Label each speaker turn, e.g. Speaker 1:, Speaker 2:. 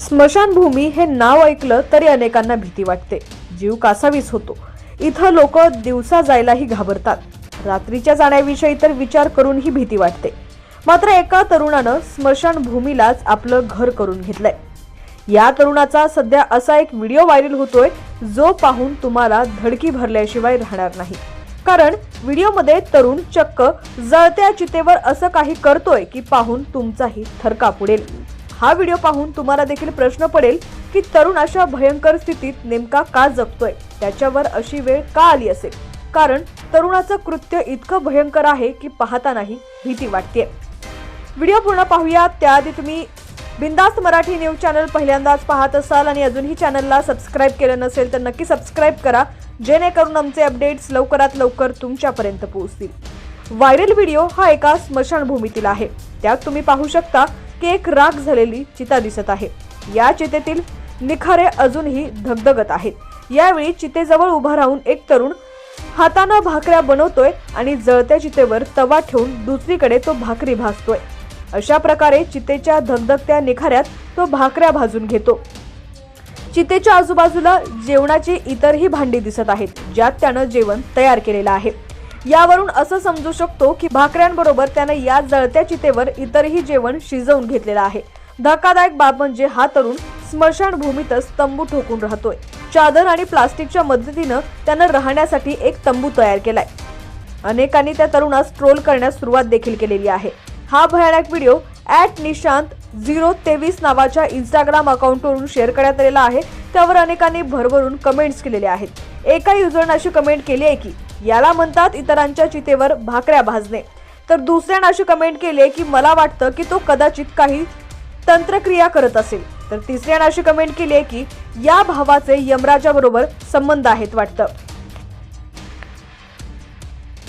Speaker 1: स्मशानभूमी हे नाव ऐकलं तरी अनेकांना भीती वाटते. जीव कासावीस होतो. इथं लोक दिवसा जायलाही घाबरतात. रात्रीच्या जाण्याविषयी तर विचार करूनही भीती वाटते. मात्र एका तरुणानं स्मशानभूमीलाच आपलं घर करून घेतलंय. या तरुणाचा सध्या असा एक व्हिडिओ व्हायरल होतोय जो पाहून तुम्हाला धडकी भरल्याशिवाय राहणार नाही. कारण व्हिडिओमध्ये तरुण चक्क जळत्या चितेवर असं काही करतोय की पाहून तुमचाही थरकाप उडेल. हा व्हिडिओ पाहून तुम्हाला देखील प्रश्न पडेल की तरुण अशा भयंकर स्थितीत नेमका का जगतोय? त्याच्यावर अशी वेळ का आली असेल? कारण तरुणाचं कृत्य इतकं भयंकर आहे की पाहतानाही भीती वाटते व्हिडिओ पूर्ण पाहूया. त्याआधी तुम्ही बिंदास मराठी न्यूज चॅनल पहिल्यांदाच पाहत असाल आणि अजूनही चॅनलला सबस्क्राईब केलं नसेल तर नक्की सबस्क्राईब करा. जेणेकरून आमचे अपडेट्स लवकरात लवकर तुमच्यापर्यंत पोहोचतील. व्हायरल व्हिडिओ हा एका स्मशानभूमीतील आहे. त्यात तुम्ही पाहू शकता की एक राख झालेली चिता दिसत आहे. या चितेतील निखारे अजूनही धगधगत आहेत. यावेळी चितेजवळ उभा राहून एक तरुण हातानं भाकऱ्या बनवतोय आणि जळत्या चितेवर तवा ठेवून दुसरीकडे तो भाकरी भाजतोय. अशा प्रकारे चितेच्या धगधगत्या निखाऱ्यात तो भाकऱ्या भाजून घेतो. चितेच्या आजूबाजूला जेवणाची इतरही भांडी दिसत आहेत ज्यात त्यानं जेवण तयार केलेलं आहे. यावरून असं समजू शकतो की भाकऱ्यांबरोबर त्यानं या जळत्या चितेवर इतरही जेवण शिजवून घेतलेलं आहे. धक्कादायक बाब म्हणजे हा तरुण स्मशानभूमीतच तंबू ठोकून राहतोय. चादर आणि प्लास्टिकच्या मदतीनं त्यानं राहण्यासाठी एक तंबू तयार केलाय. अनेकांनी त्या तरुणास ट्रोल करण्यास सुरुवात देखील केलेली आहे. हा भयानक व्हिडिओ ॲट निशांत झिरो तेवीस नावाच्या इंस्टाग्राम अकाउंटवरून शेअर करण्यात आलेला आहे. त्यावर अनेकांनी भरभरून कमेंट्स केलेले आहेत. एका युजरनं अशी कमेंट केली आहे की याला म्हणतात इतरांच्या चितेवर भाकऱ्या भाजणे. तर दुसऱ्यानं अशी कमेंट केली आहे की मला वाटतं की तो कदाचित काही तंत्रक्रिया करत असेल. तर तिसऱ्यानं अशी कमेंट केली आहे की या भावाचे यमराजाबरोबर संबंध आहेत वाटतं.